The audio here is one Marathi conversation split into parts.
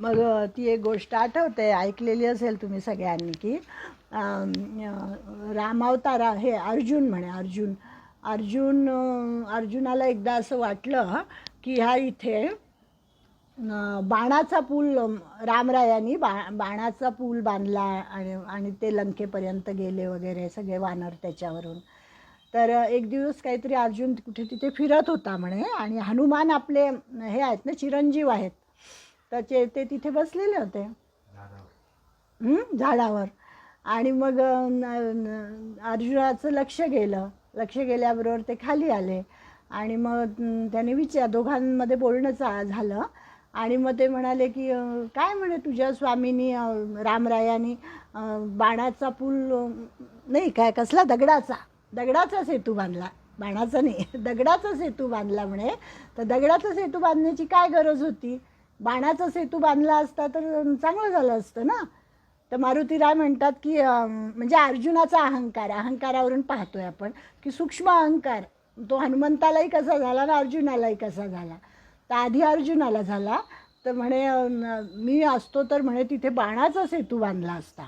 मग ती एक गोष्ट आठवते ऐकलेली असेल तुम्ही सगळ्यांनी की रामावतारा हे अर्जुन म्हणे अर्जुन. अर्जुन अर्जुनाला एकदा असं वाटलं की ह्या इथे बाणाचा पूल रामरायांनी बा बाणाचा पूल बांधला आणि आणि ते लंकेपर्यंत गेले वगैरे सगळे वानर त्याच्यावरून. तर एक दिवस काहीतरी अर्जुन कुठे तिथे फिरत होता म्हणे आणि हनुमान आपले हे आहेत ना चिरंजीव आहेत. त्याचे ते तिथे बसलेले होते. हं, झाडावर. आणि मग अर्जुनाचं लक्ष गेलं. लक्ष गेल्याबरोबर ते खाली आले. आणि मग त्याने विचार दोघांमध्ये बोलणं चा झालं. आणि मग ते म्हणाले की काय म्हणे तुझ्या स्वामीनी रामरायानी बाणाचा पूल नाही काय कसला दगडाचा? दगडाचा सेतू बांधला. बाणाचा नाही दगडाचा सेतू बांधला म्हणे. तर दगडाचा सेतू बांधण्याची काय गरज होती? बाणाचा सेतू बांधला असता तर चांगलं झालं असतं ना? तर मारुतीराय म्हणतात की म्हणजे अर्जुनाचा अहंकार अहंकारावरून पाहतोय आपण की सूक्ष्म अहंकार तो हनुमंतालाही कसा झाला ना अर्जुनालाही कसा झाला? तर आधी अर्जुनाला झाला तर म्हणे मी असतो तर म्हणे तिथे बाणाचा सेतू बांधला असता.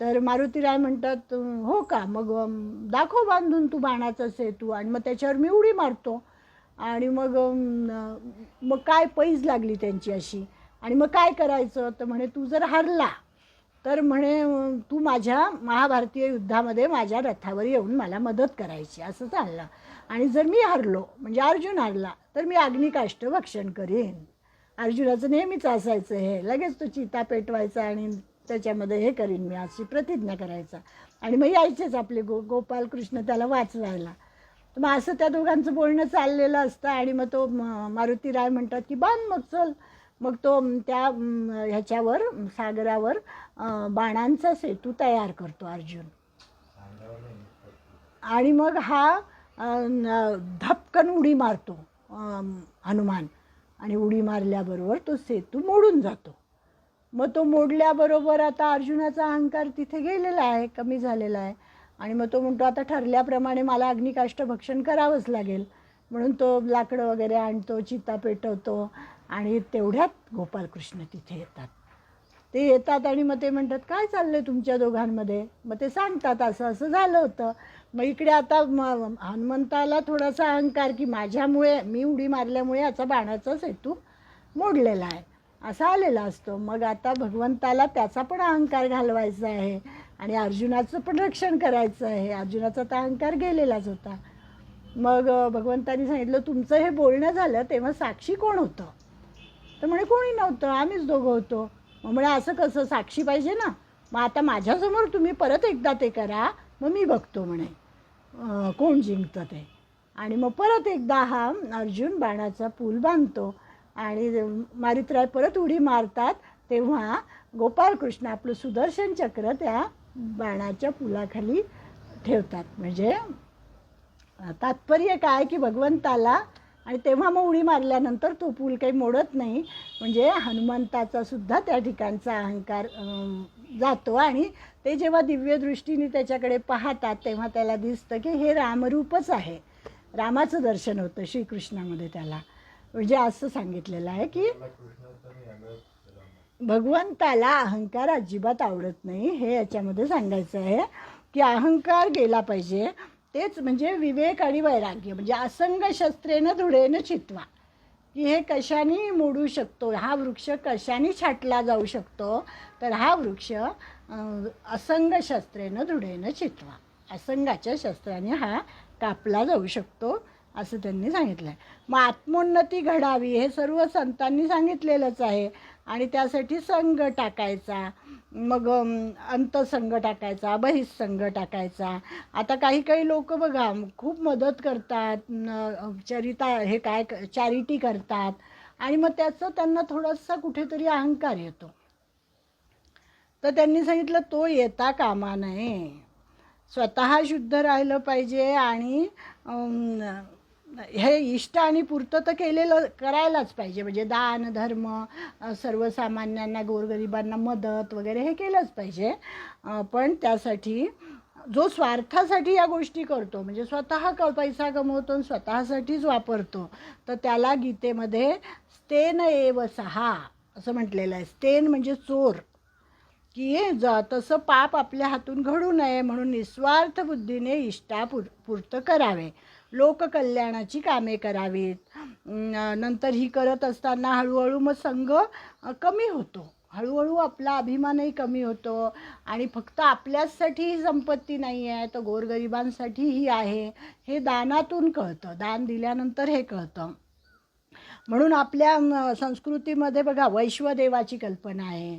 तर मारुतीराय म्हणतात हो का? मग दाखव बांधून तू बाणाचा सेतू. आणि मग त्याच्यावर मी उडी मारतो. आणि मग मग काय पैज लागली त्यांची अशी? आणि मग काय करायचं? तर म्हणे तू जर हरला तर म्हणे तू माझ्या महाभारतीय युद्धामध्ये माझ्या रथावर येऊन मला मदत करायची. असं चाललं. आणि जर मी हरलो म्हणजे अर्जुन हरला तर मी अग्निकाष्ट भक्षण करीन. अर्जुनाचं नेहमीच असायचं हे. लगेच तो चिता पेटवायचा आणि त्याच्यामध्ये हे करीन मी अशी प्रतिज्ञा करायचा. आणि मग यायचेच आपले गो गोपाल कृष्ण त्याला वाचवायला. तर मग असं त्या दोघांचं बोलणं चाललेलं असतं आणि मग तो म- मारुती राय म्हणतात की बांध मग चल. मग तो त्या ह्याच्यावर सागरावर बाणांचा सेतू तयार करतो अर्जुन. आणि मग हा धपकन उडी मारतो हनुमान. आणि उडी मारल्याबरोबर तो सेतू मोडून जातो. मग तो मोडल्याबरोबर आता अर्जुनाचा अहंकार तिथे गेलेला आहे कमी झालेला आहे. आणि मग तो म्हणतो आता ठरल्याप्रमाणे मला अग्निकाष्ट भक्षण करावंच लागेल. म्हणून तो लाकडं वगैरे आणतो चिता पेटवतो आणि तेवढ्यात गोपालकृष्ण तिथे येतात. ते येतात आणि मग ते म्हणतात काय चाललं आहे तुमच्या दोघांमध्ये? मग ते सांगतात असं असं झालं होतं. मग इकडे आता म- हनुमंताला थोडासा अहंकार की माझ्यामुळे मी उडी मारल्यामुळे याचा बाणाचा सेतू मोडलेला आहे. असा आलेला असतो. मग आता भगवंताला त्याचा पण अहंकार घालवायचा आहे आणि अर्जुनाचं पण रक्षण करायचं आहे. अर्जुनाचा तर अहंकार गेलेलाच होता. मग भगवंतानी सांगितलं तुमचं हे बोलणं झालं तेव्हा साक्षी कोण होतं? तर म्हणे कोणी नव्हतं आम्हीच दोघं होतो. मग म्हणे असं कसं साक्षी पाहिजे ना. मग आता माझ्यासमोर तुम्ही परत एकदा ते करा मग मी बघतो म्हणे. कोण जिंकतं ते? आणि मग परत एकदा हा अर्जुन बाणाचा पूल बांधतो. आणि मारितराय परत उडी मारतात तेव्हा गोपाळकृष्ण आपलं सुदर्शन चक्र त्या बाणाच्या पुलाखाली ठेवतात. म्हणजे तात्पर्य काय की भगवंताला आणि तेव्हा मग उडी मारल्यानंतर तो पूल काही मोडत नाही. म्हणजे हनुमंताचा सुद्धा त्या ठिकाणचा अहंकार जातो. आणि ते जेव्हा दिव्यदृष्टीने त्याच्याकडे पाहतात तेव्हा त्याला दिसतं की हे रामरूपच आहे. रामाचं दर्शन होतं श्रीकृष्णामध्ये त्याला. म्हणजे असं सांगितलेलं आहे की भगवंताला अहंकार अजिबात आवडत नाही हे याच्यामध्ये सांगायचं आहे की अहंकार गेला पाहिजे तेच म्हणजे विवेक आणि वैराग्य म्हणजे असंग शस्त्रेनं धुडेनं चितवा. की हे कशाने मोडू शकतो हा वृक्ष कशाने छाटला जाऊ शकतो तर हा वृक्ष असंग शस्त्रेनं धुडेनं चितवा. असंगाच्या शस्त्राने हा कापला जाऊ शकतो असं त्यांनी सांगितलं आहे मग आत्मोन्नती घडावी हे सर्व संतांनी सांगितलेलंच आहे. आणि त्यासाठी संघ टाकायचा. मग अंतसंघ टाकायचा बहिस्संघ टाकायचा. आता काही काही लोक बघा खूप मदत करतात चरिता हे काय चॅरिटी करतात. आणि मग त्याचं त्यांना थोडासा कुठेतरी अहंकार येतो. तर त्यांनी सांगितलं तो येता कामा नये. स्वतः शुद्ध राहिलं पाहिजे आणि हे इष्ट आणि पुरतं तर केलेलं करायलाच पाहिजे. म्हणजे दान धर्म सर्वसामान्यांना गोरगरिबांना मदत वगैरे हे केलंच पाहिजे. पण त्यासाठी जो स्वार्थासाठी या गोष्टी करतो म्हणजे स्वतः क पैसा कमवतो आणि स्वतःसाठीच वापरतो तर त्याला गीतेमध्ये स्तेन एव सहा असं म्हटलेलं आहे. स्तेन म्हणजे चोर. की ज तसं पाप आपल्या हातून घडू नये म्हणून निस्वार्थ बुद्धीने इष्टापूर पूर्त करावे. लोककल्याणाची कामे करावीत. नंतर ही करत असताना हळूहळू मग संघ कमी होतो. हळूहळू आपला अभिमानही कमी होतो. आणि फक्त आपल्याचसाठी ही संपत्ती नाही आहे तर गोरगरिबांसाठी ही आहे. हे दानातून कळतं. दान दिल्यानंतर हे कळतं. म्हणून आपल्या संस्कृतीमध्ये बघा वैश्वदेवाची कल्पना आहे.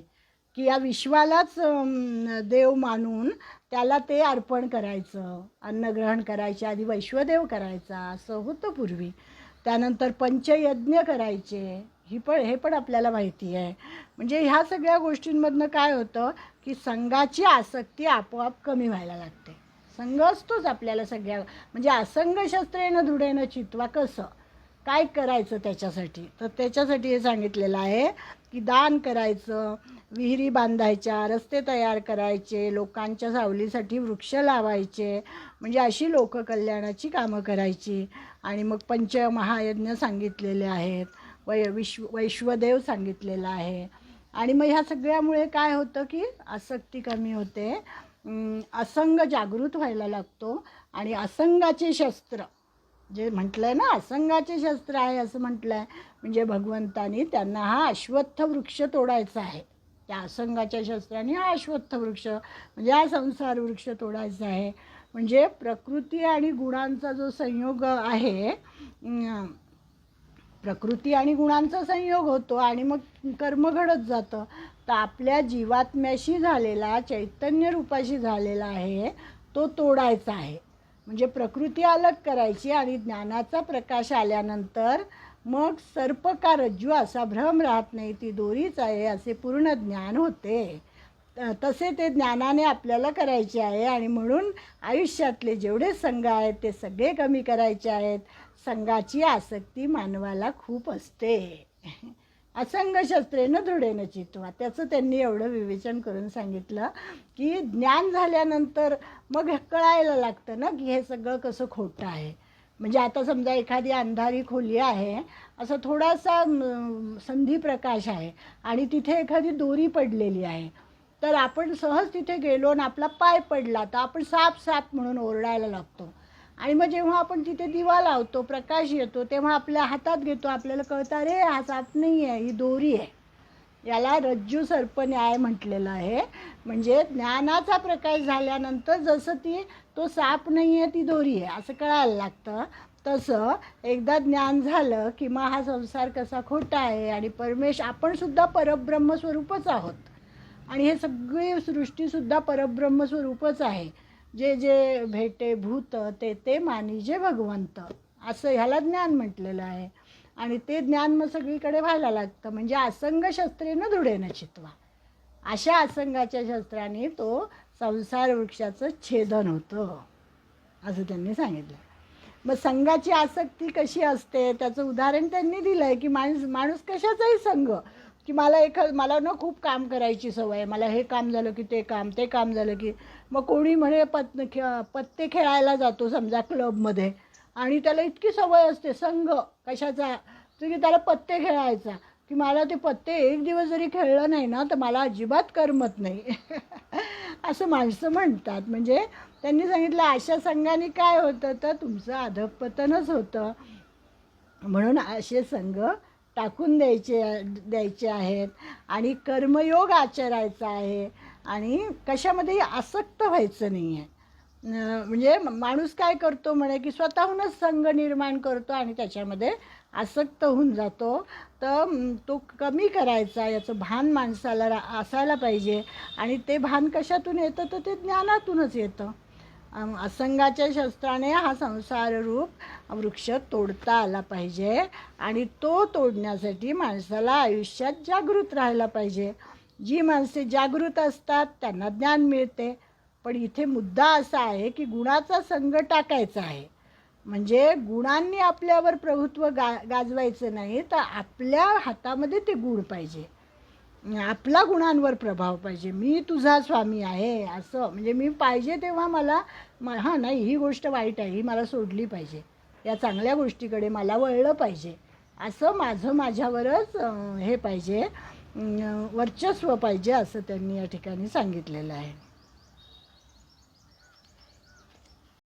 की या विश्वालाच देव मानून त्याला ते अर्पण करायचं अन्नग्रहण करायचे आधी वैश्वदेव करायचा असं होतं पूर्वी. त्यानंतर पंचयज्ञ करायचे ही पण हे पण आपल्याला माहिती आहे. म्हणजे ह्या सगळ्या गोष्टींमधनं काय होतं की संघाची आसक्ती आपोआप कमी व्हायला लागते. संघ असतोच आपल्याला सगळ्या म्हणजे असंग शस्त्रेनं दृढेनं चित्वा कसं? काय करायचं त्याच्यासाठी? तर त्याच्यासाठी हे सांगितलेलं आहे की दान करायचं विहिरी बांधायच्या रस्ते तयार करायचे लोकांच्या सावलीसाठी वृक्ष लावायचे म्हणजे अशी लोककल्याणाची कामं करायची. आणि मग पंचमहायज्ञ सांगितलेले आहेत वै विश्व वैश्वदेव सांगितलेला आहे. आणि मग ह्या सगळ्यामुळे काय होतं की आसक्ती कमी होते. असंग जागृत व्हायला लागतो आणि असंगाचे शस्त्र जे म्हटलं आहे ना असंगाचे शस्त्र आहे असं म्हटलं आहे म्हणजे भगवंतानी त्यांना हा अश्वत्थ वृक्ष तोडायचा आहे. त्या असंगाच्या शस्त्राने हा अश्वत्थ वृक्ष म्हणजे हा संसार वृक्ष तोडायचा आहे. म्हणजे प्रकृती आणि गुणांचा जो संयोग आहे प्रकृती आणि गुणांचा संयोग होतो आणि मग कर्म घडत जातं. तर आपल्या जीवात्म्याशी झालेला चैतन्य रूपाशी झालेला आहे तो तोडायचा आहे. म्हणजे प्रकृती अलग करायची आणि ज्ञानाचा प्रकाश आल्यानंतर मग सर्प का रज्जू असा भ्रम राहत नाही ती दोरीच आहे असे पूर्ण ज्ञान होते. तसे ते ज्ञानाने आपल्याला करायचे आहे आणि म्हणून आयुष्यातले जेवढे संघ आहेत ते सगळे कमी करायचे आहेत. संघाची आसक्ती मानवाला खूप असते. असंग शस्त्रेनं दृढेनं चित्वा त्याचं त्यांनी एवढं विवेचन करून सांगितलं की ज्ञान झाल्यानंतर मग हे कळायला लागतं ना की हे सगळं कसं खोटं आहे. म्हणजे आता समजा एखादी अंधारी खोली आहे असं थोडासा संधी प्रकाश आहे आणि तिथे एखादी दोरी पडलेली आहे. तर आपण सहज तिथे गेलो आणि आपला पाय पडला तर आपण साप साप म्हणून ओरडायला लागतो. आणि मग जेव्हा आपण तिथे दिवा लावतो प्रकाश येतो तेव्हा आपल्या हातात घेतो आपल्याला कळतं अरे हा साप नाही आहे ही दोरी आहे. याला रज्जू सर्प न्याय म्हटलेलं आहे. म्हणजे ज्ञानाचा प्रकाश झाल्यानंतर जसं ती तो साप नाही आहे ती दोरी आहे. असं कळायला लागतं. तसं एकदा ज्ञान झालं की मग हा संसार कसा खोटा आहे आणि परमेश आपणसुद्धा परब्रह्मस्वरूपच परब्रह्म स्वरूपच आहोत. आणि हे सगळी सृष्टीसुद्धा परब्रह्म स्वरूपच आहे. जे जे भेटे भूत ते ते मानिजे भगवंत. असं ह्याला ज्ञान म्हटलेलं आहे. आणि ते ज्ञान मग सगळीकडे व्हायला लागतं. म्हणजे असंग शस्त्रेनं दृढेनं चितवा. अशा असंगाच्या शस्त्राने तो संसार वृक्षाचं छेदन होतं. असं त्यांनी सांगितलं. मग संघाची आसक्ती कशी असते? त्याचं उदाहरण त्यांनी दिलं आहे की माणूस माणूस कशाचाही संघ. की मला एक मला ना खूप काम करायची सवय आहे. मला हे काम झालं की ते काम ते काम झालं की मग कोणी म्हणे पत खे पत्ते खेळायला जातो समजा क्लबमध्ये. आणि त्याला इतकी सवय असते. संघ कशाचा? की त्याला पत्ते खेळायचा. की मला ते पत्ते एक दिवस जरी खेळलं नाही ना तर मला अजिबात करमत नाही. असं माणसं म्हणतात. म्हणजे त्यांनी सांगितलं अशा संघाने काय होतं? तर तुमचं अधपतनच होतं. म्हणून असे संघ टाकून द्यायचे द्यायचे आहेत आणि कर्मयोग आचरायचा आहे आणि कशामध्येही आसक्त व्हायचं नाही आहे. म्हणजे माणूस काय करतो म्हणे की स्वतःहूनच संघ निर्माण करतो आणि त्याच्यामध्ये आसक्त होऊन जातो. तर तो कमी करायचा याचं भान माणसाला रा- असायला पाहिजे आणि ते भान कशातून येतं? तर ते ज्ञानातूनच येतं. असंगाच्या शस्त्राने हा संसार रूप वृक्ष तोडता आला पाहिजे आणि तो तोडण्यासाठी माणसाला आयुष्यात जागृत राहायला पाहिजे. जी माणसे जागृत असतात त्यांना ज्ञान मिळते. पण इथे मुद्दा असा आहे की गुणाचा संघ टाकायचा आहे. म्हणजे गुणांनी आपल्यावर प्रभुत्व गा गाजवायचं नाही तर आपल्या हातामध्ये ते गुण पाहिजे. आपला गुणांवर प्रभाव पाहिजे. मी तुझा स्वामी आहे असं. म्हणजे मी पाहिजे तेव्हा मला म हां नाही ही गोष्ट वाईट आहे ही मला सोडली पाहिजे. या चांगल्या गोष्टीकडे मला वळलं पाहिजे. असं माझं माझ्यावरच हे पाहिजे. वर्चस्व पाहिजे असं त्यांनी या ठिकाणी सांगितलेलं आहे.